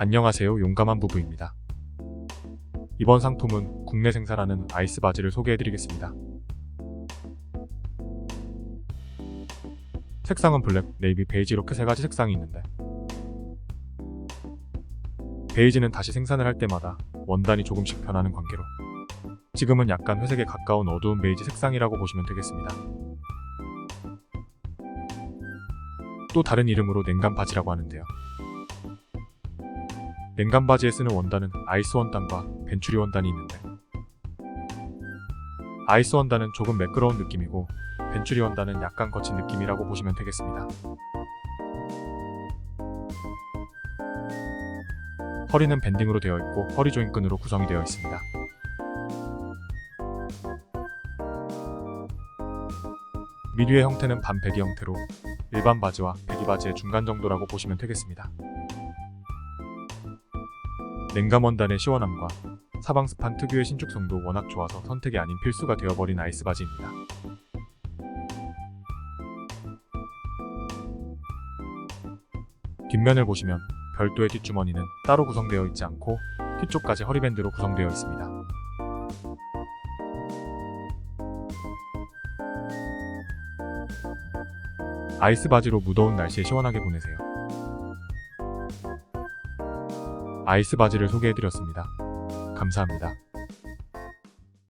안녕하세요. 용감한 부부입니다. 이번 상품은 국내 생산하는 아이스 바지를 소개해드리겠습니다. 색상은 블랙, 네이비, 베이지 이렇게 세 가지 색상이 있는데 베이지는 다시 생산을 할 때마다 원단이 조금씩 변하는 관계로 지금은 약간 회색에 가까운 어두운 베이지 색상이라고 보시면 되겠습니다. 또 다른 이름으로 냉감 바지라고 하는데요. 냉감 바지에 쓰는 원단은 아이스 원단과 벤츄리 원단이 있는데 아이스 원단은 조금 매끄러운 느낌이고 벤츄리 원단은 약간 거친 느낌이라고 보시면 되겠습니다. 허리는 밴딩으로 되어 있고 허리 조인 끈으로 구성이 되어 있습니다. 미류의 형태는 반베디 형태로 일반 바지와 베디 바지의 중간 정도라고 보시면 되겠습니다. 냉감 원단의 시원함과 사방 스판 특유의 신축성도 워낙 좋아서 선택이 아닌 필수가 되어버린 아이스 바지입니다. 뒷면을 보시면 별도의 뒷주머니는 따로 구성되어 있지 않고 뒤쪽까지 허리밴드로 구성되어 있습니다. 아이스 바지로 무더운 날씨에 시원하게 보내세요. 아이스 바지를 소개해드렸습니다. 감사합니다.